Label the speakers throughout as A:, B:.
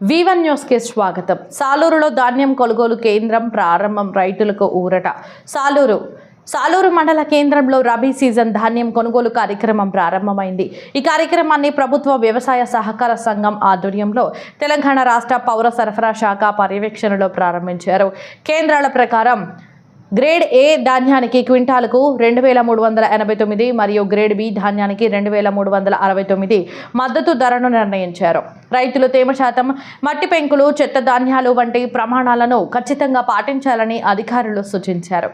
A: వివన్ న్యూస్కి స్వాగతం. సాలూరులో ధాన్యం కొనుగోలు కేంద్రం ప్రారంభం రైతులకు ఊరట. సాలూరు సాలూరు మండల కేంద్రంలో రబీ సీజన్ ధాన్యం కొనుగోలు కార్యక్రమం ప్రారంభమైంది. ఈ కార్యక్రమాన్ని ప్రభుత్వ వ్యవసాయ సహకార సంఘం ఆధ్వర్యంలో తెలంగాణ రాష్ట్ర పౌర సరఫరా శాఖ పర్యవేక్షణలో ప్రారంభించారు. కేంద్రాల ప్రకారం గ్రేడ్ ఏ ధాన్యానికి క్వింటాలకు రెండు వేల మూడు వందల ఎనభై తొమ్మిది మరియు గ్రేడ్ బి ధాన్యానికి రెండు వేల మూడు వందల అరవై తొమ్మిది మద్దతు ధరను నిర్ణయించారు. రైతులు తేమ శాతం మట్టి పెంకులు చెత్త ధాన్యాలు వంటి ప్రమాణాలను ఖచ్చితంగా పాటించాలని అధికారులు సూచించారు.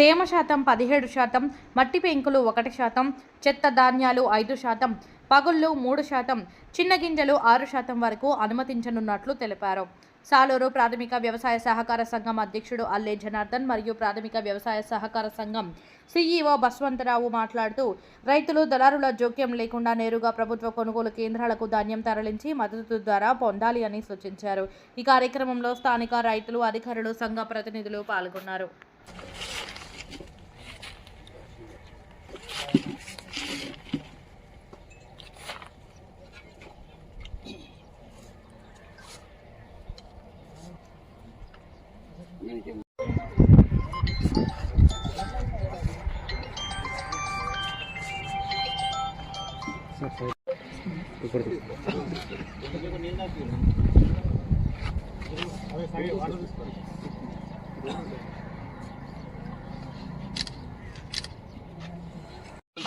A: తేమ శాతం పదిహేడు శాతం మట్టి పెంకులు ఒకటి శాతం చెత్త ధాన్యాలు ఐదు శాతం పగుళ్ళు మూడు శాతం చిన్న గింజలు ఆరు శాతం వరకు అనుమతించనున్నట్లు తెలిపారు. సాలూరు ప్రాథమిక వ్యవసాయ సహకార సంఘం అధ్యక్షుడు అల్లే జనార్దన్ మరియు ప్రాథమిక వ్యవసాయ సహకార సంఘం సీఈఓ బస్వంతరావు మాట్లాడుతూ రైతులు దళారుల జోక్యం లేకుండా నేరుగా ప్రభుత్వ కొనుగోలు కేంద్రాలకు ధాన్యం తరలించి మద్దతు ద్వారా పొందాలి అని సూచించారు. ఈ కార్యక్రమంలో స్థానిక రైతులు అధికారులు సంఘ ప్రతినిధులు పాల్గొన్నారు.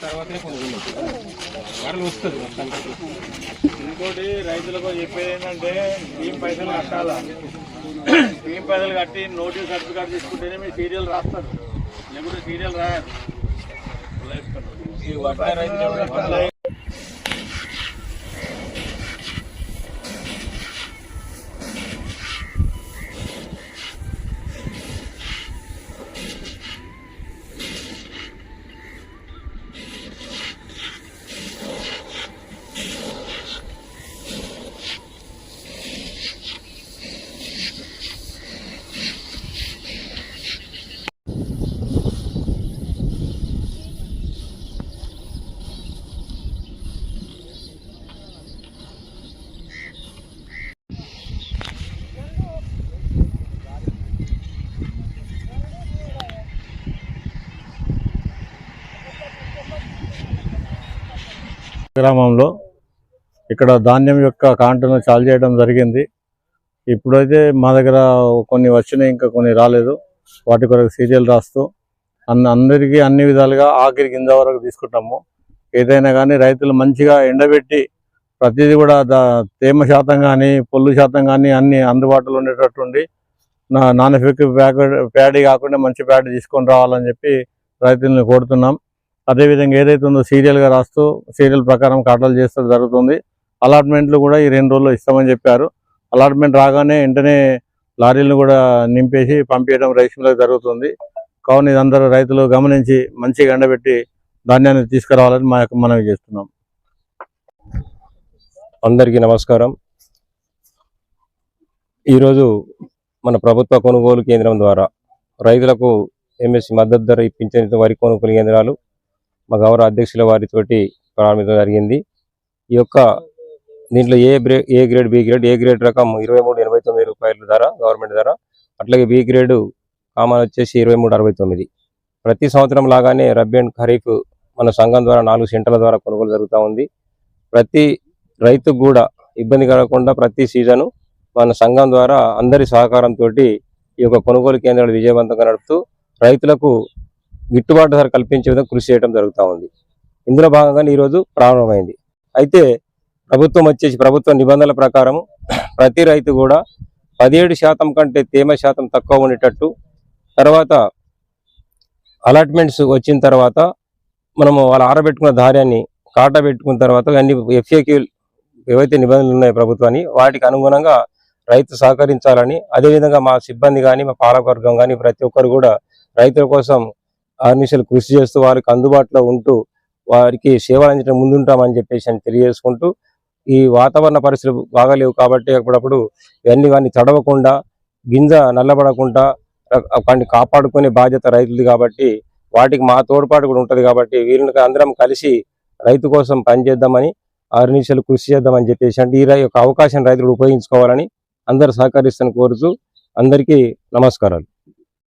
B: తర్వాతనే వరలు వస్తుంది మొత్తానికి. ఇంకోటి రైతులకు చెప్పేది ఏంటంటే ఈ పైసలు కట్టాలా టీం పైసలు కట్టి నోటీస్ సర్టిఫికేట్ తీసుకుంటేనే మీరు సీరియల్ రాస్తారు. లేకుంటే సీరియల్ రాయాలి
C: గ్రామంలో ఇక్కడ ధాన్యం యొక్క కాంటను చాలు చేయడం జరిగింది. ఇప్పుడైతే మా దగ్గర కొన్ని వచ్చినాయి ఇంకా కొన్ని రాలేదు. వాటి కొరకు సీరియల్ రాస్తూ అన్న అందరికీ అన్ని విధాలుగా ఆఖరి గింజ వరకు తీసుకుంటాము. ఏదైనా కానీ రైతులు మంచిగా ఎండబెట్టి ప్రతిదీ కూడా తేమ శాతం కానీ పొల్లు శాతం కానీ అన్ని అందుబాటులో ఉండేటట్టుండి నా నాన్ ఎఫెక్టివ్ ప్యాడీ కాకుండా మంచి ప్యాడీ తీసుకొని రావాలని చెప్పి రైతులను కోరుతున్నాం. అదేవిధంగా ఏదైతే ఉందో సీరియల్గా రాస్తూ సీరియల్ ప్రకారం కాటలు చేస్తే జరుగుతుంది. అలాట్మెంట్లు కూడా ఈ రెండు రోజుల్లో ఇస్తామని చెప్పారు. అలాట్మెంట్ రాగానే వెంటనే లారీలను కూడా నింపేసి పంపించడం రైస్ మిల్లకు జరుగుతుంది. కావున ఇదందరూ రైతులు గమనించి మంచిగా ఎండబెట్టి ధాన్యాన్ని తీసుకురావాలని మా యొక్క మనవి చేస్తున్నాం.
D: అందరికీ నమస్కారం. ఈరోజు మన ప్రభుత్వ కొనుగోలు కేంద్రం ద్వారా రైతులకు ఎంఎస్సి మద్దతు ధర ఇప్పించిన వరి కొనుగోలు కేంద్రాలు మా గౌరవ అధ్యక్షుల వారితోటి ప్రారంభించడం జరిగింది. ఈ యొక్క దీంట్లో A బ్రే A grade B grade A grade రకం ఇరవై మూడు ఎనభై తొమ్మిది రూపాయల ధర గవర్నమెంట్ ధర. అట్లాగే బి గ్రేడ్ కామన్ వచ్చేసి ఇరవై మూడు అరవై తొమ్మిది. ప్రతి సంవత్సరం లాగానే రబ్బీ అండ్ ఖరీఫ్ మన సంఘం ద్వారా నాలుగు సెంటర్ల ద్వారా కొనుగోలు జరుగుతూ ఉంది. ప్రతి రైతుకు కూడా ఇబ్బంది కలగకుండా ప్రతి సీజను మన సంఘం ద్వారా అందరి సహకారంతో ఈ యొక్క కొనుగోలు కేంద్రాలు విజయవంతంగా నడుపుతూ రైతులకు గిట్టుబాటు ధర కల్పించే విధంగా కృషి చేయడం జరుగుతూ ఉంది. ఇందులో భాగంగానే ఈరోజు ప్రారంభమైంది. అయితే ప్రభుత్వం వచ్చేసి ప్రభుత్వ నిబంధనల ప్రకారం ప్రతి రైతు కూడా పదిహేడు శాతం కంటే తేమ శాతం తక్కువ ఉండేటట్టు తర్వాత అలాట్మెంట్స్ వచ్చిన తర్వాత మనము వాళ్ళు ఆరబెట్టుకున్న ధాన్యాన్ని కాటా పెట్టుకున్న తర్వాత అన్ని ఎఫ్ఏక్యూ ఏవైతే నిబంధనలు ఉన్నాయో ప్రభుత్వాన్ని వాటికి అనుగుణంగా రైతు సహకరించాలని అదేవిధంగా మా సిబ్బంది కానీ మా పాలకవర్గం కానీ ప్రతి ఒక్కరు కూడా రైతుల కోసం ఆర్నిషలు కృషి చేస్తూ వారికి అందుబాటులో ఉంటూ వారికి సేవలు అందించడం ముందుంటామని చెప్పేసి అని తెలియజేసుకుంటూ ఈ వాతావరణ పరిస్థితులు బాగాలేవు కాబట్టి అప్పుడప్పుడు ఇవన్నీ కానీ తడవకుండా గింజ నల్లబడకుండా వాటిని కాపాడుకునే బాధ్యత రైతులది కాబట్టి వాటికి మా తోడ్పాటు కూడా ఉంటుంది కాబట్టి వీళ్ళకి అందరం కలిసి రైతు కోసం పనిచేద్దామని ఆరు నిమిషాలు కృషి చేద్దామని చెప్పేసి అంటే ఈ రై- యొక్క అవకాశం రైతులు ఉపయోగించుకోవాలని అందరు సహకరిస్తాను కోరుతూ అందరికీ నమస్కారాలు.